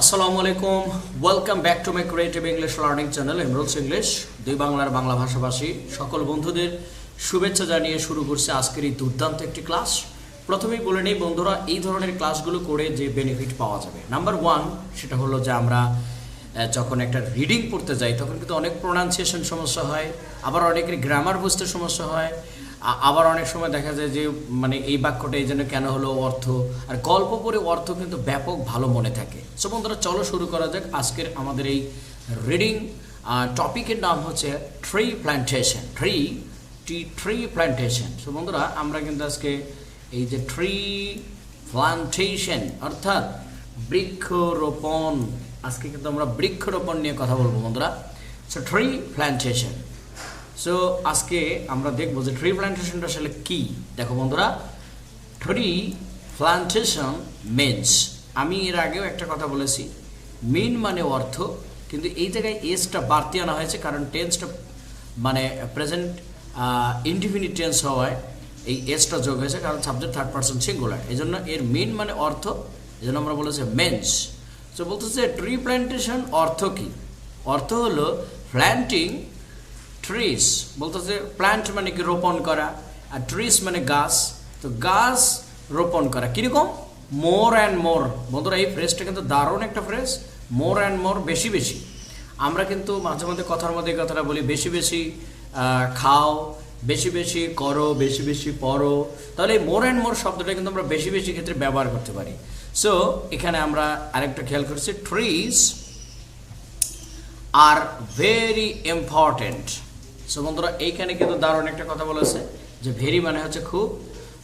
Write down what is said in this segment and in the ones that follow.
আসসালামু আলাইকুম। Welcome back to my creative English learning channel এমরোলস English দুই বাংলার বাংলা ভাষাভাষী সকল বন্ধুদের শুভেচ্ছা জানিয়ে শুরু করছে আজকের এই দুর্দান্ত একটি ক্লাস প্রথমেই বলে নিই, বন্ধুরা, এই ধরনের ক্লাসগুলো করে যে বেনিফিট পাওয়া যাবে। নাম্বার ওয়ান সেটা হলো যে আমরা যখন একটা রিডিং পড়তে যাই, তখন কিন্তু অনেক প্রোনাউন্সিয়েশন সমস্যা হয়, আবার অনেকের গ্রামার বুঝতে সমস্যা হয় আবার অনেক সময় দেখা যায় যে মানে এই বাক্যটা এই জন্য কেন হলো অর্থ? আর গল্প পড়ে অর্থ কিন্তু ব্যাপক ভালো মনে থাকে। সো বন্ধুরা, চলো শুরু করা যাক আজকের আমাদের এই রিডিং টপিকের নাম হচ্ছে tree plantation tree T tree plantation so বন্ধুরা, আমরা কিন্তু আজকে এই যে ট্রি প্ল্যান্টেশন অর্থাৎ বৃক্ষরোপণ, আজকে কিন্তু আমরা বৃক্ষরোপণ নিয়ে কথা বলব বন্ধুরা। সো ট্রি প্ল্যান্টেশন সো আজকে আমরা দেখব যে ট্রি প্ল্যান্টেশনটা আসলে কি? দেখো বন্ধুরা ট্রি প্ল্যান্টেশন মেন্স আমি এর আগেও একটা কথা বলেছি মিন মানে অর্থ, কিন্তু এই জায়গায় এসটা বাড়তি আনা হয়েছে কারণ টেন্সটা মানে প্রেজেন্ট ইনডিফিনিট টেন্স হওয়ায় এই এসটা যোগ হয়েছে কারণ সাবজেক্ট থার্ড পার্সন সিঙ্গুলার এই জন্য এর মিন মানে অর্থ এই জন্য আমরা বলেছি মেন্স তো বলতেছে ট্রি প্ল্যান্টেশন অর্থ কি? অর্থ হলো প্ল্যান্টিং ট্রিস বলতেছে প্ল্যান্ট মানে কি রোপণ করা, আর ট্রিস মানে গাছ, তো গাছ রোপণ করা। কীরকম? মোর অ্যান্ড মোর বন্ধুরা, এই ফ্রেজটা কিন্তু দারুণ একটা ফ্রেজ মোর অ্যান্ড মোর বেশি বেশি। আমরা কিন্তু মাঝে মধ্যে কথার মধ্যে কথাটা বলি, বেশি বেশি খাও, বেশি বেশি করো, বেশি বেশি পড়ো। তাহলে এই মোর অ্যান্ড মোর শব্দটা কিন্তু আমরা বেশি বেশি ক্ষেত্রে ব্যবহার করতে পারি। সো এখানে আমরা আরেকটা খেয়াল করছি trees are very important so বন্ধুরা, এইখানে কিন্তু দারুণ একটা কথা বলেছে যে ভেরি মানে হচ্ছে খুব,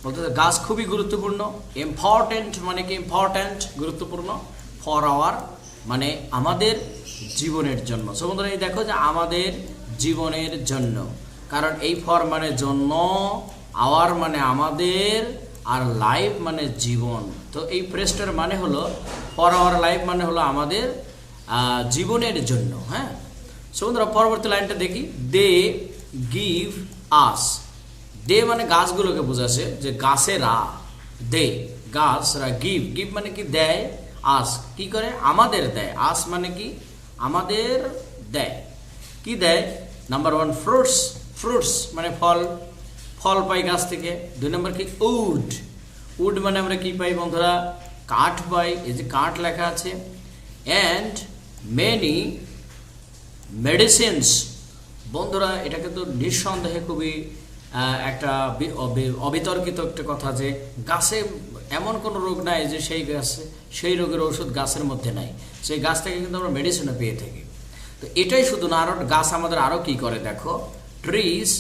বলতে গাছ খুবই গুরুত্বপূর্ণ ইম্পর্টেন্ট মানে কি ইম্পর্ট্যান্ট গুরুত্বপূর্ণ ফর আওয়ার মানে আমাদের জীবনের জন্য। সো বন্ধুরা, এই দেখো যে আমাদের জীবনের জন্য, কারণ এই ফর মানে জন্য আওয়ার মানে আমাদের, আর লাইফ মানে জীবন। তো এই প্রেসটার মানে হলো ফর আওয়ার লাইফ মানে হলো আমাদের জীবনের জন্য হ্যাঁ? সো বন্ধুরা পরবর্তী লাইনটা দেখি। They give us. দে মানে গাছগুলোকে বোঝাচ্ছে যে গাছেরা। দে, গাছরা গিভ। গিভ মানে কি? দেয়, আস। কি করে? আমাদের দেয়। আস মানে কি? আমাদের দেয়। কি দেয়? নাম্বার ওয়ান ফ্রুটস ফ্রুটস মানে ফল। ফল পাই গাছ থেকে। দুই নম্বর কি? উড। উড মানে আমরা কি পাই বন্ধুরা? কাঠ পাই। এই যে কাঠ লেখা আছে। অ্যান্ড মেনি মেডিসিনস বন্ধুরা এটা কিন্তু নিঃসন্দেহে খুবই একটা অবিতর্কিত একটা কথা যে গাছে এমন কোনো রোগ নাই যে সেই গাছ, সেই রোগের ওষুধ গাছের মধ্যে নাই। সেই গাছ থেকে কিন্তু আমরা মেডিসিনও পেয়ে থাকি। তো এটাই শুধু না আরও গাছ আমাদের আরও কী করে দেখো? ট্রিজ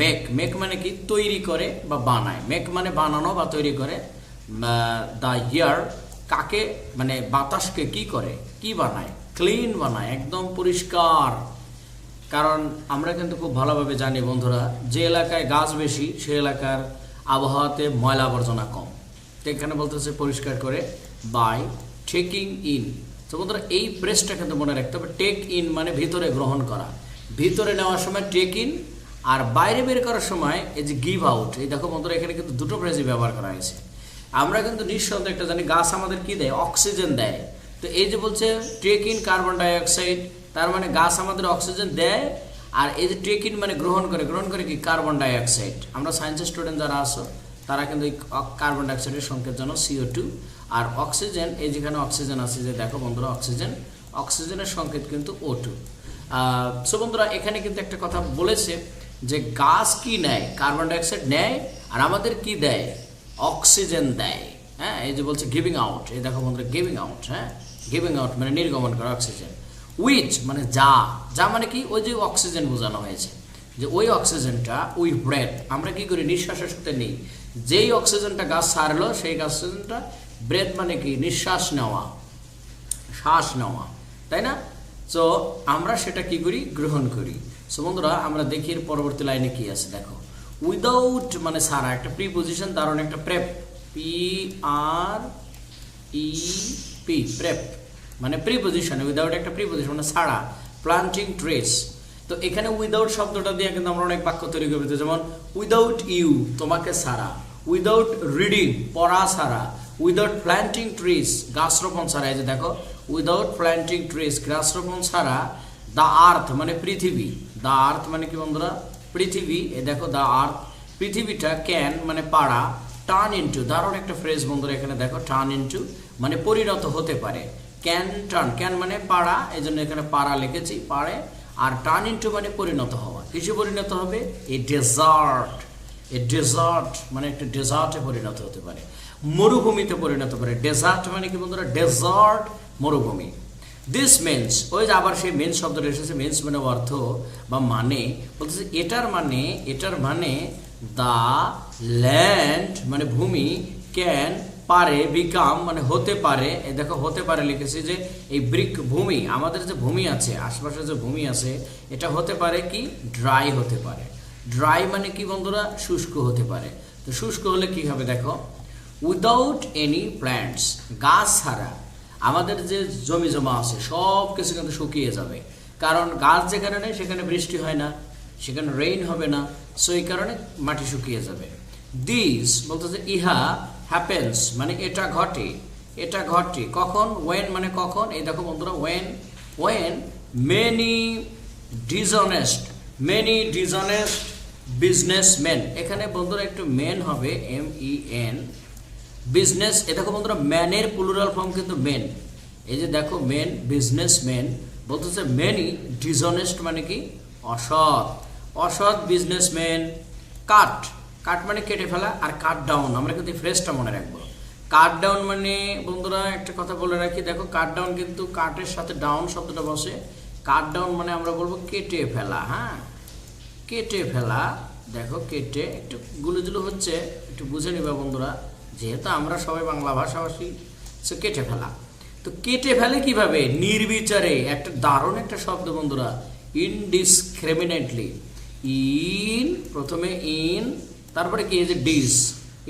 মেক মেক মানে কি? তৈরি করে বা বানায়। মেক মানে বানানো বা তৈরি করে দ্য ইয়ার কাকে মানে বাতাসকে কি করে? কি বানায়? ক্লিন বানায়, একদম পরিষ্কার। কারণ আমরা কিন্তু খুব ভালোভাবে জানি বন্ধুরা, যে এলাকায় গাছ বেশি, সে এলাকার আবহাওয়াতে ময়লা আবর্জনা কম। তো এখানে বলতেছে পরিষ্কার করে বাই টেকিং ইন তো বন্ধুরা, এই প্রেসটা কিন্তু মনে রাখতে হবে টেক ইন মানে ভিতরে গ্রহণ করা। ভিতরে নেওয়ার সময় টেক ইন আর বাইরে বের করার সময় এই যে গিভ আউট এই দেখো বন্ধুরা, এখানে কিন্তু দুটো ফ্রেজই ব্যবহার করা হয়েছে। আমরা কিন্তু নিঃসন্দেহে একটা জানি, গাছ আমাদের কি দেয়? অক্সিজেন দেয়। তো এই যে বলছে টেক ইন কার্বন ডাইঅক্সাইড তার মানে গাছ আমাদের অক্সিজেন দেয়, আর এই যে টেক ইন মানে গ্রহণ করে গ্রহণ করে কি? Carbon dioxide. আমরা সায়েন্সের স্টুডেন্ট যারা আসো তারা কিন্তু এই কার্বন ডাইঅক্সাইডের সংকেত জানো সিও টু আর অক্সিজেন, এই যেখানে অক্সিজেন আছে যে দেখো বন্ধুরা, অক্সিজেন, অক্সিজেনের সংকেত কিন্তু ও টু সো বন্ধুরা, এখানে কিন্তু একটা কথা বলেছে যে গাছ কি নেয়? কার্বন ডাইঅক্সাইড নেয়, আর আমাদের কি দেয়? অক্সিজেন দেয়। হ্যাঁ এই যে বলছে গিভিং আউট এই দেখো বন্ধুরা গিভিং আউট হ্যাঁ? গিভিং আউট মানে নির্গমন করা, অক্সিজেন। উইচ মানে যা যা মানে কি? ওই যে অক্সিজেন বোঝানো হয়েছে। যে ওই অক্সিজেনটা, ওই ব্রেথ, আমরা কি করি? নিঃশ্বাসের সাথে নেই। যেই অক্সিজেনটা গাছ ছাড়লো, সেই অক্সিজেনটা ব্রেথ মানে কি? নিঃশ্বাস নেওয়া। শ্বাস নেওয়া। তাই না? তো আমরা সেটা কি করি? গ্রহণ করি। সো বন্ধুরা, আমরা দেখি এর পরবর্তী লাইনে কি আছে, দেখো। উইদাউট মানে সারা একটা প্রিপোজিশন দারুণ একটা prep P R E P prep মানে প্রিপোজিশন উইদাউট একটা প্রিপোজিশন মানে ছাড়া প্লান্টিং ট্রেস তো এখানে উইদাউট শব্দটা দিয়ে কিন্তু আমরা অনেক বাক্য তৈরি করতে যেমন উইদাউট ইউ তোমাকে ছাড়া। উইদাউট রিডিং পড়া ছাড়া। উইদাউট প্ল্যান্টিং ট্রিজ গাছ রোপণ ছাড়া। এই যে দেখো উইদাউট প্ল্যান্টিং ট্রিস গাছ রোপণ ছাড়া দ্য আর্থ মানে পৃথিবী। দ্য আর্থ মানে কি বন্ধুরা? পৃথিবী। এ দেখো দ্য আর্থ পৃথিবীটা ক্যান মানে পাড়া টার্ন ইনটু দারুণ একটা ফ্রেজ বন্ধুরা এখানে দেখো টার্ন ইনটু মানে পরিণত হতে পারে। ক্যান টার্ন ক্যান মানে পাড়া এই জন্য এখানে পাড়া লিখেছি, পাড়ে, আর টার্ন ইনটু মানে পরিণত হওয়া। কিছু পরিণত হবে? এ ডেজার্ট এ ডেজার্ট মানে একটা ডেজার্টে পরিণত হতে পারে। মরুভূমিতে পরিণত পারে ডেজার্ট মানে কি বন্ধুরা? ডেজার্ট মরুভূমি। দিস মেন্স ওই যে আবার সেই মেন্স শব্দটা এসেছে মেন্স মানে অর্থ বা মানে বলতেছে এটার মানে এটার মানে দ্য ল্যান্ড মানে ভূমি ক্যান পারে, বিকাম মানে হতে পারে দেখো হতে পারে লিখেছি যে এই ব্রিক ভূমি, আমাদের যে ভূমি আছে, আশপাশে যে ভূমি আছে, এটা হতে পারে কি? ড্রাই হতে পারে। ড্রাই মানে কি বন্ধুরা? শুষ্ক হতে পারে। তো শুষ্ক হলে কি হবে দেখো? উইদাউট এনি প্ল্যান্টস গাছ ছাড়া আমাদের যে জমি জমা আছে সব কিছু কিন্তু শুকিয়ে যাবে। কারণ গাছ যেখানে নেই, সেখানে বৃষ্টি হয় না, সেখানে রেইন হবে না। সো এই কারণে মাটি শুকিয়ে যাবে। দিস বলতেছে ইহা হ্যাপেন্স মানে এটা ঘটে এটা ঘটে। কখন? ওয়েন মানে কখন? এই দেখো বন্ধুরা when when many dishonest many dishonest businessman এখানে বন্ধুরা একটু মেন হবে এম ই এন বিজনেস এ দেখো বন্ধুরা ম্যানের প্লুরাল ফর্ম কিন্তু মেন এই যে দেখো মেন বিজনেসম্যান বলতেছে মেনি ডিজনেস্ট মানে কি? অসৎ। অসৎ বিজনেসম্যান কাট কাট মানে কেটে ফেলা আর কাট ডাউন আমরা কিন্তু ফ্রেশটা মনে রাখব। কাট ডাউন মানে বন্ধুরা, একটা কথা বলে রাখি, দেখো, কাট ডাউন কিন্তু কাটের সাথে ডাউন শব্দটা বসে। কাট ডাউন মানে আমরা বলব কেটে ফেলা হ্যাঁ? কেটে ফেলা, দেখো, কেটে একটু গুলোজুলো হচ্ছে, একটু বুঝে নিবা, বন্ধুরা, যেহেতু আমরা সবাই বাংলা ভাষাভাষী সে কেটে ফেলা। তো কেটে ফেলে কীভাবে? নির্বিচারে, একটা দারুণ একটা শব্দ, বন্ধুরা ইনডিসক্রিমিনেটলি ইন প্রথমে ইন তারপরে কি এই যে ডিস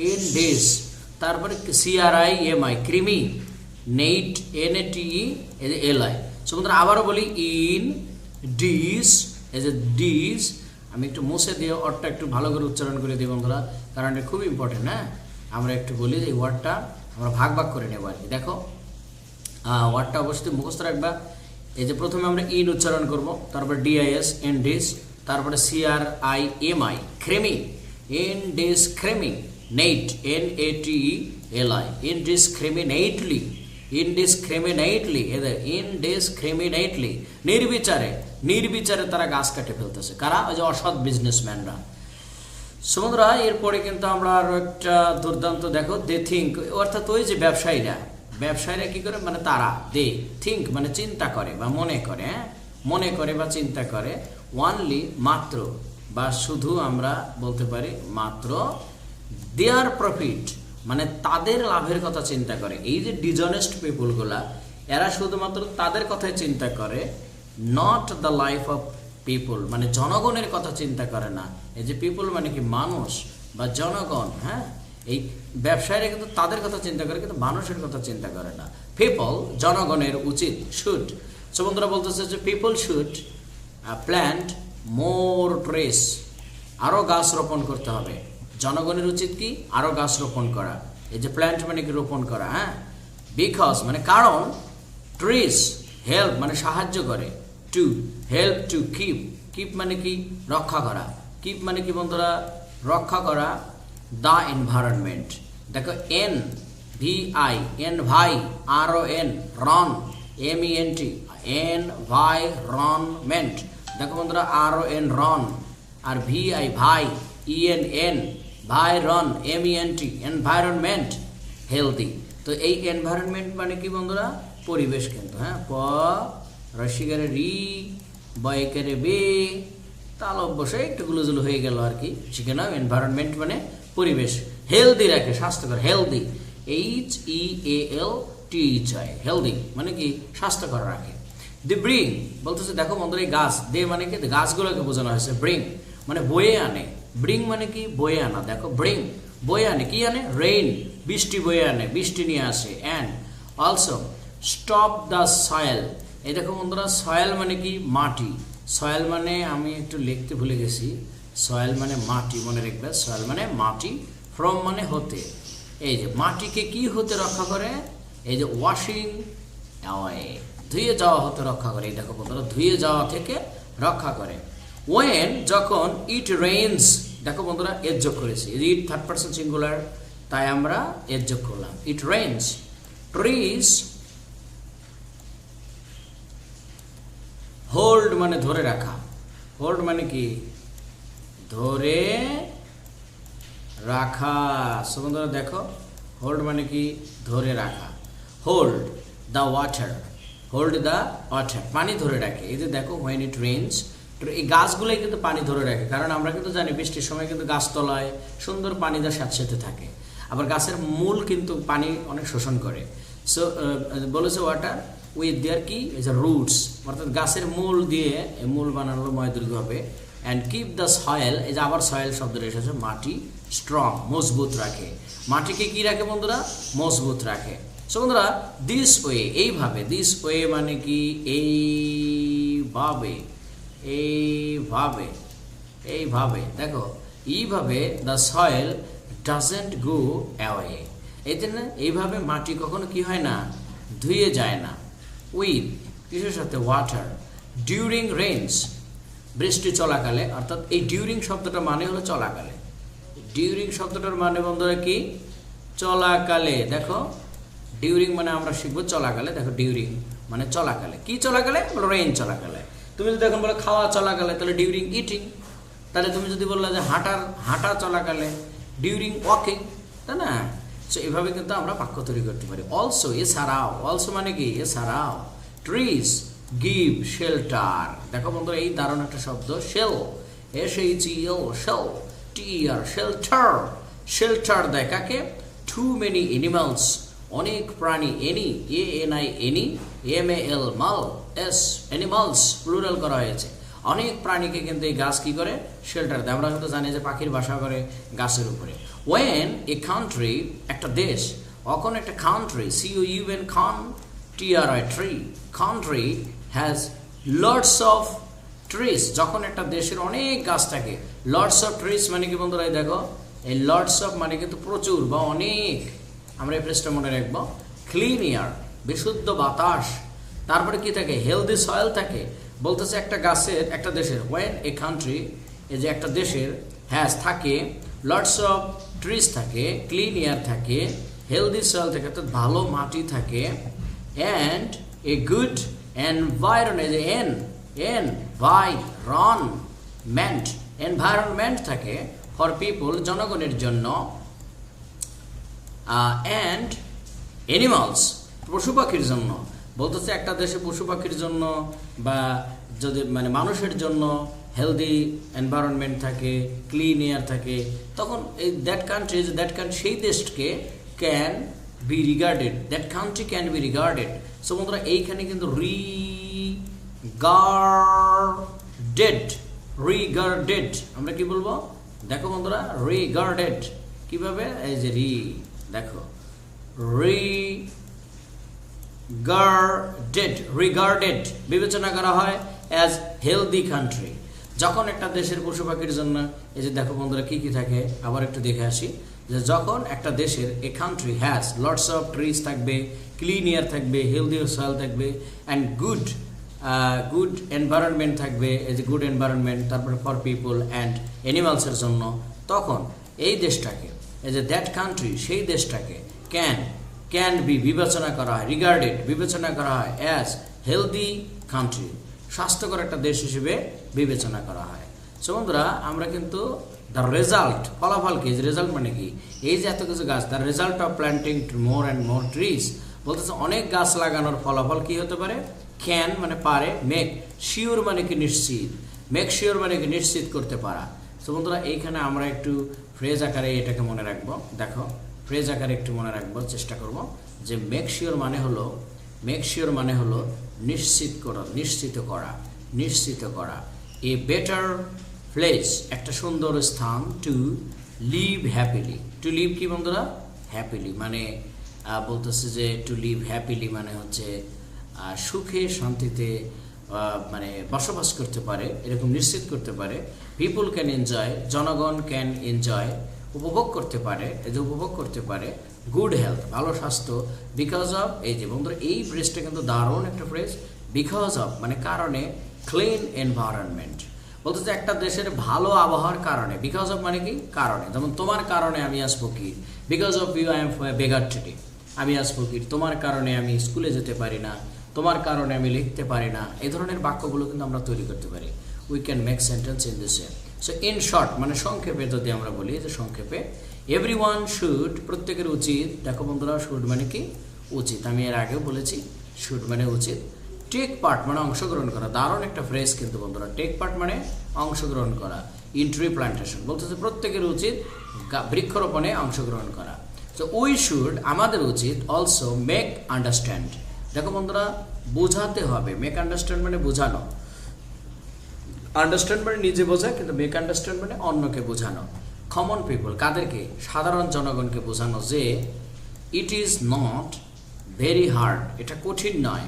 ইন ডিস তারপরে CRI M I discriminate N A T এই যে এল আই সো বন্ধুরা, আবারও বলি ইন ডিস এই যে ডিস আমি একটু মুছে দিয়ে ওয়ার্ডটা একটু ভালো করে উচ্চারণ করে দিই, বন্ধুরা, কারণ এটা খুব ইম্পর্টেন্ট হ্যাঁ? আমরা একটু বলি যে ওয়ার্ডটা আমরা ভাগ ভাগ করে নেব আর কি দেখো ওয়ার্ডটা অবশ্যই মুখস্থ রাখবা। এই যে প্রথমে আমরা ইন উচ্চারণ করব, তারপর ডিআইএস এন ডিস তারপরে CR I M I crimi discriminate N A T L I indiscriminately এদের ইনডিসক্রিমিনেটলি নির্বিচারে নির্বিচারে তারা গাছ কাটে ফেলতেছে কারা ওই যে অসৎ বিজনেসম্যানরা সমুদ্রা এরপরে কিন্তু আমরা আরও একটা দুর্দান্ত দেখো দে থিঙ্ক অর্থাৎ ওই যে ব্যবসায়ীরা ব্যবসায়ীরা কি করে মানে তারা দে থিঙ্ক মানে চিন্তা করে বা মনে করে মনে করে বা চিন্তা করে ওয়ানলি মাত্র বা শুধু আমরা বলতে পারি মাত্র দেয়ার প্রফিট মানে তাদের লাভের কথা চিন্তা করে। এই যে ডিজনেস্ট পিপুলগুলা এরা শুধুমাত্র তাদের কথাই চিন্তা করে not the life of people মানে জনগণের কথা চিন্তা করে না। এই যে পিপুল মানে কি মানুষ বা জনগণ হ্যাঁ? এই ব্যবসায়ীরা কিন্তু তাদের কথা চিন্তা করে, কিন্তু মানুষের কথা চিন্তা করে না। পিপল জনগণের উচিত শুড সো বলতেছে যে people should plant more trees আরও গাছ রোপণ করতে হবে। জনগণের উচিত কি? আরও গাছ রোপণ করা। এই যে প্ল্যান্ট মানে কি? রোপণ করা হ্যাঁ? বিকজ মানে কারণ ট্রিস হেল্প মানে সাহায্য করে। To help to keep keep মানে কি? রক্ষা করা। কিপ মানে কি বন্ধুরা? রক্ষা করা। দ্য এনভায়রনমেন্ট দেখো N V I en vi R O N ron M E N T environment দেখো বন্ধুরা R O N ron R V I vi E N en vi ron M E N T environment healthy তো এই environment মানে কি বন্ধুরা? পরিবেশ কিন্তু হ্যাঁ? প, রসিকারে রি, বয়কারে বে তাল অবশ্যই একটু গুলোজুলো হয়ে গেল আর কি। শিখে নাও এনভায়রনমেন্ট মানে পরিবেশ। হেলদি রাখে, স্বাস্থ্যকর healthy H E L T I healthy মানে কি? স্বাস্থ্যকর রাখে। দি ব্রিং বলতেছে, দেখো বন্ধুরা, এই গাছ, দে মানে কি, গাছগুলোকে বোঝানো হয়েছে ব্রিং মানে বয়ে আনে। ব্রিং মানে কি? বয়ে আনা। দেখো ব্রিং বয়ে আনে। কি আনে? রেইন বৃষ্টি বয়ে আনে, বৃষ্টি নিয়ে আসে। And also stop the soil এই দেখো বন্ধুরা সয়েল মানে কি? মাটি। সয়েল মানে আমি একটু লিখতে ভুলে গেছি। সয়েল মানে মাটি, মনে রাখবে। সয়েল মানে মাটি ফ্রম মানে হতে। এই যে, মাটিকে কি হতে রক্ষা করে? এই যে ওয়াশিং অ্যাওয়ে ধুয়ে যাওয়া হতে রক্ষা করে। এই দেখো বন্ধুরা, ধুয়ে যাওয়া থেকে রক্ষা করে। ওয়েন যখন ইট রেইনস দেখো বন্ধুরা, এর যোগ করেছি। ইট থার্ড পার্সন সিঙ্গুলার তাই আমরা এর যোগ করলাম। ইট রেইনস ট্রিজ হোল্ড মানে ধরে রাখা। হোল্ড মানে কি? ধরে রাখা। বন্ধুরা, দেখো হোল্ড মানে কি? ধরে রাখা। Hold the water hold the water পানি ধরে রাখে। এই যে দেখো হোয়েন ইট রেঞ্জ এই গাছগুলোই কিন্তু পানি ধরে রাখে। কারণ আমরা কিন্তু জানি, বৃষ্টির সময় কিন্তু গাছতলায় সুন্দর পানি সাথে সাথে থাকে। আবার গাছের মূল কিন্তু পানি অনেক শোষণ করে। সো বলেছে ওয়াটার উইথ দেয়ার কি ইজ আ রুটস অর্থাৎ গাছের মূল দিয়ে এই মূল বানানো ময় দীর্ঘ হবে। অ্যান্ড কিপ দ্য সয়েল এই যে আবার সয়েল শব্দটা এসেছে, মাটি স্ট্রং মজবুত রাখে। মাটিকে কি রাখে বন্ধুরা? মজবুত রাখে। সো বন্ধুরা দিস ওয়ে এইভাবে দিস ওয়ে মানে কি? এইভাবে এইভাবে এইভাবে। দেখো, এইভাবে the soil doesn't go away এই জন্য এইভাবে মাটি কখনো কি হয় না? ধুয়ে যায় না। উইথ কিসের সাথে? ওয়াটার ডিউরিং রেঞ্জ বৃষ্টি চলাকালে, অর্থাৎ এই ডিউরিং শব্দটা মানে হলো চলাকালে। ডিউরিং শব্দটার মানে বন্ধুরা কি? চলাকালে। দেখো ডিউরিং মানে আমরা শিখব চলাকালে, দেখো ডিউরিং মানে চলাকালে। কি চলাকালে? রেইন চলাকালে। তুমি যদি এখন বলো খাওয়া চলাকালে, তাহলে ডিউরিং ইটিং তাহলে তুমি যদি বললে যে হাঁটার, হাঁটা চলাকালে ডিউরিং ওয়াকিং তাই না? সো এভাবে কিন্তু আমরা বাক্য তৈরি করতে পারি। অলসো এ এছাড়াও অলসো মানে কি? এ এছাড়াও ট্রিজ গিভ শেল্টার দেখো বন্ধুরা, এই দারুণ একটা শব্দ shell S H E L shell T R shelter shelter দেয় কাকে টু মেনি এনিমালস অনেক প্রাণী, any, A N I, any, M A L, mal, S, animals plural করা হয়েছে। অনেক প্রাণীকে কিন্তু এই গাছ কী করে? শেল্টার দেয়। আমরা কিন্তু জানি যে পাখির বাসা করে গাছের উপরে। ওয়েন এ কান্ট্রি একটা দেশ অখন একটা country CO UN Khan T R I tree country has lots of trees যখন একটা দেশের অনেক গাছ থাকে লর্ডস অফ ট্রিস মানে কি বন্ধুরা দেখো? এই লর্ডস অফ মানে কিন্তু প্রচুর বা অনেক। আমরা এই প্রেসটা মনে রাখব। ক্লিন এয়ার বিশুদ্ধ বাতাস। তারপরে কি থাকে? হেলদি সয়েল থাকে। বলতেছে একটা গাছের, একটা দেশের ওয়েন এ কান্ট্রি এই যে একটা দেশের হ্যাজ থাকে লটস অফ ট্রিজ থাকে ক্লিন এয়ার থাকে হেলদি সয়েল থাকে, অর্থাৎ ভালো মাটি থাকে অ্যান্ড এ গুড এনভায়রন যে এন এন ভাই রন মেন্ট এনভায়রনমেন্ট থাকে ফর পিপল জনগণের জন্য অ্যান্ড অ্যানিমালস পশু পাখির জন্য। বলতেছে একটা দেশে পশু পাখির জন্য বা যদি মানে মানুষের জন্য হেলদি এনভায়রনমেন্ট থাকে ক্লিন এয়ার থাকে, তখন এই দ্যাট কান্ট্রি দ্যাট কান্ট্রি সেই দেশকে can be regarded that country can be regarded so বন্ধুরা, এইখানে কিন্তু রি গার্ডেড রিগার্ডেড আমরা কি বলব? দেখো বন্ধুরা রিগার্ডেড কীভাবে? এই যে রি দেখো। রিগার্ডেড রিগার্ডেড বিবেচনা করা হয় অ্যাজ হেলদি কান্ট্রি যখন একটা দেশের পশু পাখির জন্য, এই যে দেখো বন্ধুরা কী কী থাকে, আবার একটু দেখে আসি। যে যখন একটা দেশের a country has lots of trees থাকবে ক্লিন এয়ার থাকবে হেলদি সয়েল থাকবে অ্যান্ড গুড গুড এনভায়রনমেন্ট থাকবে এজ যে গুড এনভায়রনমেন্ট তারপরে ফর পিপল অ্যান্ড অ্যানিমালসের জন্য, তখন এই দেশটাকে এই যে দ্যাট কান্ট্রি সেই দেশটাকে ক্যান ক্যান বি বিবেচনা করা হয় রিগার্ডেড বিবেচনা করা হয় অ্যাজ হেলদি কান্ট্রি স্বাস্থ্যকর একটা দেশ হিসেবে বিবেচনা করা হয়। সো বন্ধুরা, আমরা কিন্তু দ্য রেজাল্ট ফলাফল কি? রেজাল্ট মানে কি? এই যে এত কিছু গাছ the result of planting more and more trees বলতেছে অনেক গাছ লাগানোর ফলাফল কি হতে পারে? ক্যান মানে পারে মেক শিওর মানে কি নিশ্চিত মেক শিওর মানে কি নিশ্চিত করতে পারা। তো বন্ধুরা, এইখানে আমরা একটু ফ্রেজ আকারে এটাকে মনে রাখব। দেখো ফ্রেজ আকারে একটু মনে রাখব, চেষ্টা করব। যে মেক শিওর মানে হলো মেক শিওর মানে হলো নিশ্চিত করা নিশ্চিত করা নিশ্চিত করা। এ বেটার প্লেস একটা সুন্দর স্থান to live happily to live কি বন্ধুরা? হ্যাপিলি মানে বলতেছে যে টু লিভ হ্যাপিলি মানে হচ্ছে সুখে, শান্তিতে মানে বসবাস করতে পারে, এরকম নিশ্চিত করতে পারে। পিপুল ক্যান এনজয় জনগণ ক্যান এনজয় উপভোগ করতে পারে যে উপভোগ করতে পারে। গুড হেলথ ভালো স্বাস্থ্য বিকজ অফ এই যে বন্ধুরা, এই ফ্রেজটা কিন্তু দারুণ একটা ফ্রেজ বিকজ অফ মানে কারণে ক্লিন এনভায়রনমেন্ট বলতে যে একটা দেশের ভালো আবহাওয়ার কারণে বিকজ অফ মানে কি? কারণে। যেমন তোমার কারণে আমি আজ ফকির because of you I am beggar today আমি আজ ফকির তোমার কারণে আমি স্কুলে যেতে পারি না। তোমার কারণে আমি লিখতে পারি না। এই ধরনের বাক্যগুলো কিন্তু আমরা তৈরি করতে পারি। We can make sentence in this so in short মানে সংক্ষেপে যদি আমরা বলি যে সংক্ষেপে এভরি ওয়ান শুড প্রত্যেকের উচিত, দেখো বন্ধুরা শুড মানে কি? উচিত। আমি এর আগেও বলেছি শুড মানে উচিত। টেক পার্ট মানে অংশগ্রহণ করা। দারুণ একটা ফ্রেজ কিন্তু বন্ধুরা। টেক পার্ট মানে অংশগ্রহণ করা। ইন্ট্রি প্লান্টেশন বলতেছে প্রত্যেকের উচিত বৃক্ষরোপণে অংশগ্রহণ করা। সো উই শুড আমাদের উচিত অলসো মেক আন্ডারস্ট্যান্ড দেখো বন্ধুরা, বোঝাতে হবে মেক আন্ডারস্ট্যান্ড মানে বোঝানো। আন্ডারস্ট্যান্ড মানে নিজে বোঝা, কিন্তু মেক আন্ডারস্ট্যান্ড মানে অন্যকে বোঝানো। কমন পিপল কাদেরকে? সাধারণ জনগণকে বোঝানো যে it is not very hard এটা কঠিন নয়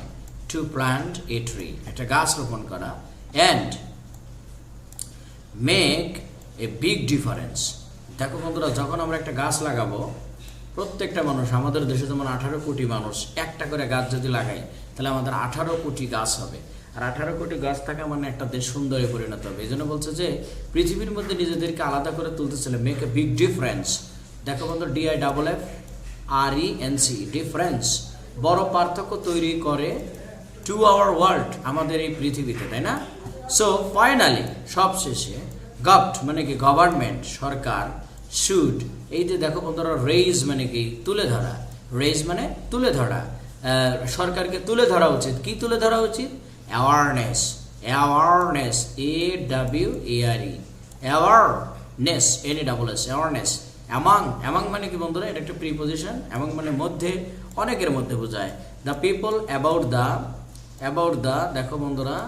টু প্ল্যান্ট এ ট্রি একটা গাছ রোপণ করা। And make a big difference দেখো বন্ধুরা, যখন আমরা একটা গাছ লাগাবো প্রত্যেকটা মানুষ, আমাদের দেশে যেমন আঠারো কোটি মানুষ, একটা করে গাছ যদি লাগাই, তাহলে আমাদের আঠারো কোটি গাছ হবে। আর আঠারো কোটি গাছ থাকা মানে একটা দেশ সুন্দরে পরিণত হবে। এই জন্য বলছে যে, পৃথিবীর মধ্যে নিজেদেরকে আলাদা করে তুলতে চাইলে মেক এ বিগ ডিফারেন্স দেখো বন্ধু DI double F R E N C difference বড় পার্থক্য তৈরি করে টু আওয়ার ওয়ার্ল্ড আমাদের এই পৃথিবীতে, তাই না? সো ফাইনালি সবশেষে গভট মানে কি গভর্নমেন্ট সরকার শুড এই যে দেখো বন্ধুরা রেইজ মানে কি? তুলে ধরা। রেইজ মানে তুলে ধরা। সরকারকে তুলে ধরা উচিত। কি তুলে ধরা উচিত? Awareness awareness A W A R E awareness N double S awareness among among মানে কি বন্ধুরা? এটা একটা প্রিপোজিশন অ্যামাং মানে মধ্যে, অনেকের মধ্যে বোঝায়। The people about the about the দেখো বন্ধুরা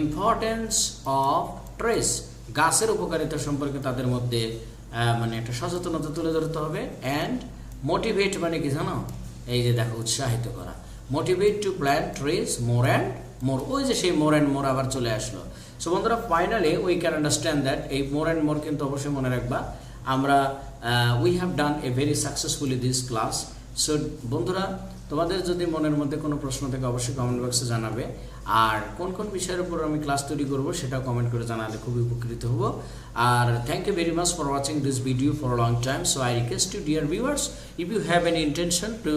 ইম্পর্টেন্স অফ ট্রেস গাছের উপকারিতা সম্পর্কে তাদের মধ্যে মানে একটা সচেতনতা তুলে ধরতে হবে অ্যান্ড মোটিভেট মানে কি জানো? এই যে দেখো, উৎসাহিত করা। Motivate to plant trees more and more ওই যে সেই মোর অ্যান্ড মোর আবার চলে আসলো। সো বন্ধুরা finally we can understand that এই মোর অ্যান্ড মোর কিন্তু অবশ্যই মনে রাখবা। আমরা we have done a very successfully this class so বন্ধুরা তোমাদের যদি মনের মধ্যে কোনো প্রশ্ন থাকে, অবশ্যই কমেন্ট বক্সে জানাবে। আর কোন কোন বিষয়ের উপর আমি ক্লাস তৈরি করব সেটা কমেন্ট করে জানালে খুবই উপকৃত হব। আর thank you very much for watching this video for long time so I request to dear viewers if you have an intention to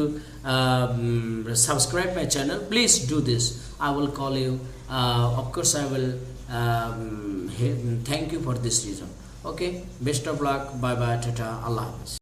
subscribe my channel please do this I will call you of course I will thank you for this reason okay best of luck bye bye tata আল্লাহ হাফিজ